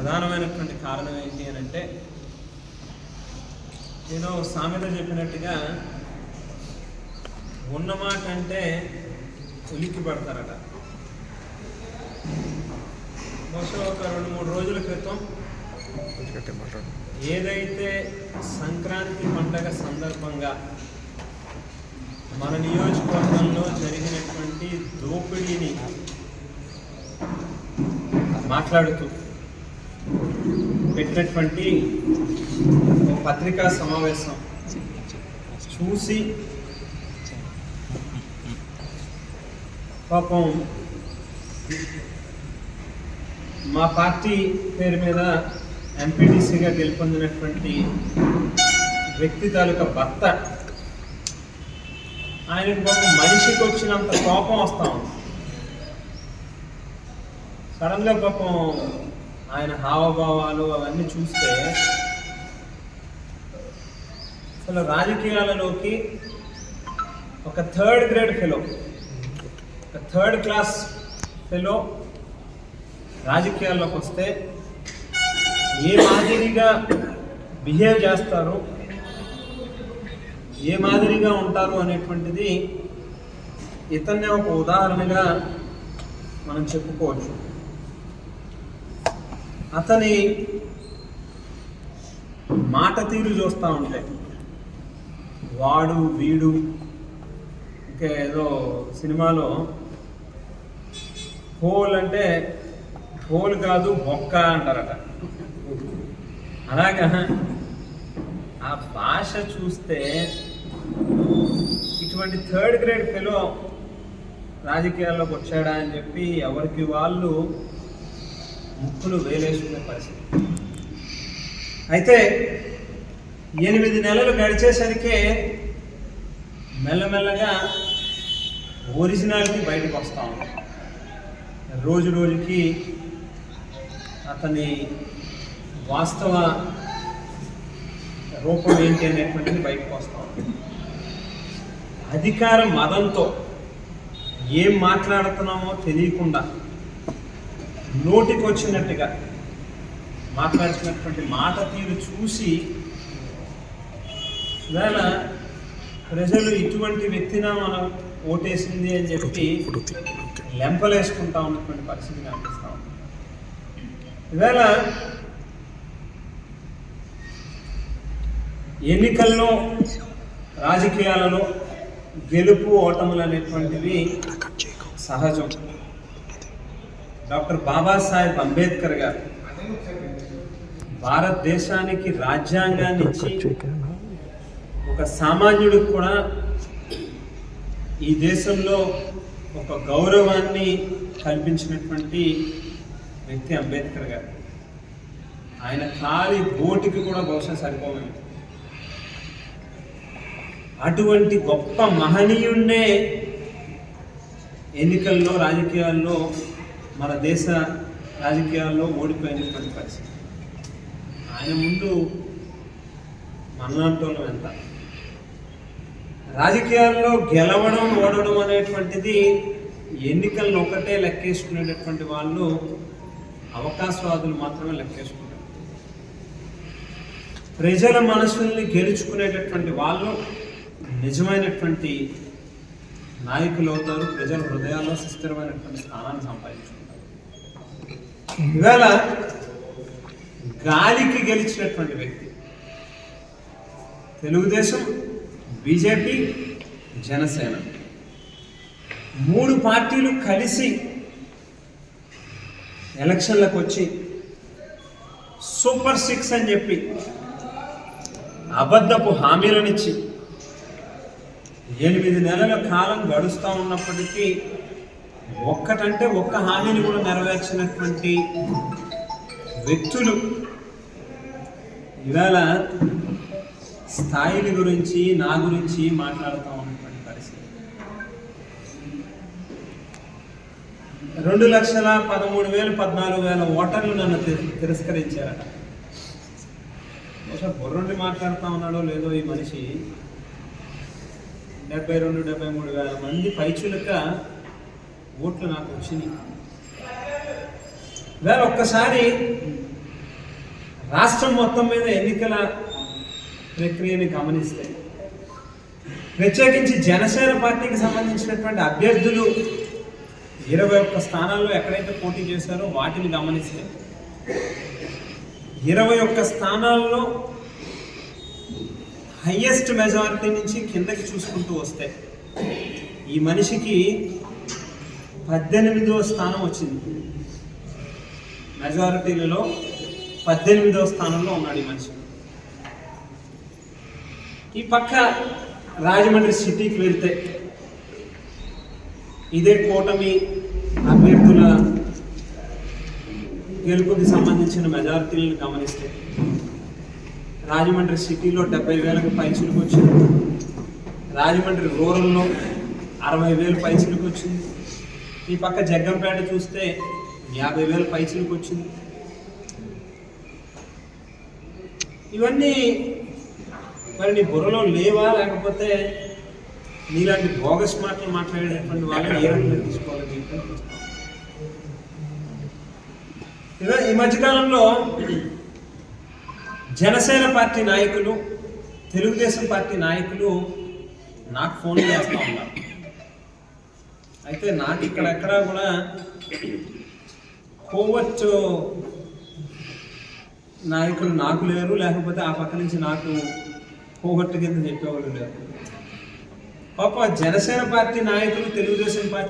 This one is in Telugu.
ప్రధానమైనటువంటి కారణం ఏంటి అని అంటే నేను సామెత చెప్పినట్టుగా ఉన్నమాట అంటే ఉలిక్కి పడతారట. బహుశా ఒక రెండు మూడు రోజుల క్రితం ఏదైతే సంక్రాంతి పండగ సందర్భంగా మన నియోజకవర్గంలో జరిగినటువంటి దోపిడీని మాట్లాడుతూ పెట్టినటువంటి పత్రికా సమావేశం. చూసి పాపం మా పార్టీ పేరు మీద ఎంపీటీసీగా గెలుపొందినటువంటి వ్యక్తి తాలూకా భర్త ఆయనకు పాపం మనిషికి వచ్చినంత కోపం వస్తాం సడన్గా పాపం ఆయన హావభావాలు అవన్నీ చూస్తే అసలు రాజకీయాలలోకి ఒక థర్డ్ గ్రేడ్ ఫెలో ఒక థర్డ్ క్లాస్ ఫెలో రాజకీయాల్లోకి వస్తే ఏ మాదిరిగా బిహేవ్ చేస్తారు ఏ మాదిరిగా ఉంటారు అనేటువంటిది ఇతన్నే ఒక ఉదాహరణగా మనం చెప్పుకోవచ్చు. అతని మాట తీరు చూస్తూ ఉంటే వాడు వీడు ఇంకా ఏదో సినిమాలో హోల్ అంటే హోల్ కాదు బొక్క అంటారట. అలాగా? ఆ భాష చూస్తే ఇటువంటి థర్డ్ గ్రేడ్ ఫెలో రాజకీయాల్లోకి వచ్చాడా అని చెప్పి ఎవరికి వాళ్ళు ముక్కులు వేలేసుకునే పరిస్థితి. అయితే ఎనిమిది నెలలు గడిచేసరికే మెల్లమెల్లగా ఒరిజినాలిటీ బయటకు వస్తా ఉంది. రోజు రోజుకి అతని వాస్తవ రూపం ఏంటి అనేటువంటిది బయటకు వస్తా ఉంది. అధికార మదంతో ఏం మాట్లాడుతున్నామో తెలియకుండా నోటికి వచ్చినట్టుగా మాట్లాడుతున్నటువంటి మాట తీరు చూసి వేళ ప్రజలు ఇటువంటి వ్యక్తిన మనం ఓటేసింది అని చెప్పి లెంపలేసుకుంటా ఉన్నటువంటి పరిస్థితి కనిపిస్తా ఉంది. ఈవేళ ఎన్నికల్లో రాజకీయాలలో గెలుపు ఓటములు అనేటువంటివి సహజం. డాక్టర్ బాబాసాహెబ్ అంబేద్కర్ గారు భారతదేశానికి రాజ్యాంగాన్ని ఇచ్చి ఒక సామాన్యుడికి కూడా ఈ దేశంలో ఒక గౌరవాన్ని కల్పించినటువంటి వ్యక్తి అంబేద్కర్ గారు. ఆయన ఖాళీ బోటికి కూడా బహుశా సరిపోమేమి అటువంటి గొప్ప మహనీయుణ్ణే ఎన్నికల్లో రాజకీయాల్లో మన దేశ రాజకీయాల్లో ఓడిపోయినటువంటి పరిస్థితి. ఆయన ముందు మనలాంటోళ్ళం ఎంత? రాజకీయాల్లో గెలవడం ఓడడం అనేటువంటిది ఎన్నికలను ఒకటే లెక్కేసుకునేటటువంటి వాళ్ళు అవకాశవాదులు మాత్రమే లెక్కేసుకుంటారు. ప్రజల మనసుల్ని గెలుచుకునేటటువంటి వాళ్ళు నిజమైనటువంటి నాయకులు అవుతారు ప్రజల హృదయాల్లో సుస్థిరమైనటువంటి స్థానాన్ని సంపాదించుకుంటారు. ఇవాళ గాలికి గెలిచినటువంటి వ్యక్తి. తెలుగుదేశం బీజేపీ జనసేన. మూడు పార్టీలు కలిసి ఎలక్షన్లకు వచ్చి సూపర్ సిక్స్ అని చెప్పి అబద్ధపు హామీలనిచ్చి ఎనిమిది నెలల కాలం గడుస్తూ ఉన్నప్పటికీ ఒక్కటంటే ఒక్క హామీని కూడా నెరవేర్చినటువంటి వ్యక్తులు ఇవాళ స్థాయిల గురించి నా గురించి మాట్లాడుతూ ఉన్నటువంటి పరిస్థితి. రెండు లక్షల పదమూడు వేలు పద్నాలుగు వేల ఓటర్లు నన్ను తి- తిరస్కరించారట. బహుశా బుర్రుండి మాట్లాడుతూ ఉన్నాడో లేదో ఈ మనిషి. డెబ్బై రెండు డెబ్బై మూడు వేల మంది పైచులక ఓట్లు నాకు వచ్చినాయి. వేళ ఒక్కసారి రాష్ట్రం మొత్తం మీద ఎన్నికల ప్రక్రియని గమనిస్తే ప్రత్యేకించి జనసేన పార్టీకి సంబంధించినటువంటి అభ్యర్థులు ఇరవై ఒక్క స్థానాల్లో ఎక్కడైతే పోటీ చేశారో వాటిని గమనిస్తే ఇరవై ఒక్క స్థానాల్లో హయ్యెస్ట్ మెజారిటీ నుంచి కిందకి చూసుకుంటూ వస్తే ఈ మనిషికి పద్దెనిమిదవ స్థానం వచ్చింది. మెజారిటీలలో పద్దెనిమిదవ స్థానంలో ఉన్నాడు ఈ మనిషి. ఈ పక్క రాజమండ్రి సిటీకి వెళ్తే ఇదే కూటమి అభ్యర్థుల గెలుపుకి సంబంధించిన మెజారిటీలను గమనిస్తే రాజమండ్రి సిటీలో డెబ్బై వేలకు పైచులకు వచ్చింది. రాజమండ్రి రూరల్లో అరవై వేలు పైచులకు వచ్చింది. ఈ పక్క జగ్గంపేట చూస్తే యాభై వేల పైసలకు వచ్చింది. ఇవన్నీ మరి నీ బుర్రలో లేవా? లేకపోతే నీలాంటి బోగస్ మాటలు మాట్లాడేటువంటి వాళ్ళని ఏ రకంగా తీసుకోవాలని ఈ మధ్యకాలంలో జనసేన పార్టీ నాయకులు తెలుగుదేశం పార్టీ నాయకులు నాకు ఫోన్ చేస్తూ ఉన్నారు. అయితే నాకు ఇక్కడెక్కడా కూడా కోవట్ నాయకులు నాకు లేరు లేకపోతే ఆ పక్క నుంచి నాకు కోవట్టు కింద చెప్పేవాళ్ళు లేరు. పాప జనసేన పార్టీ నాయకులు తెలుగుదేశం పార్టీ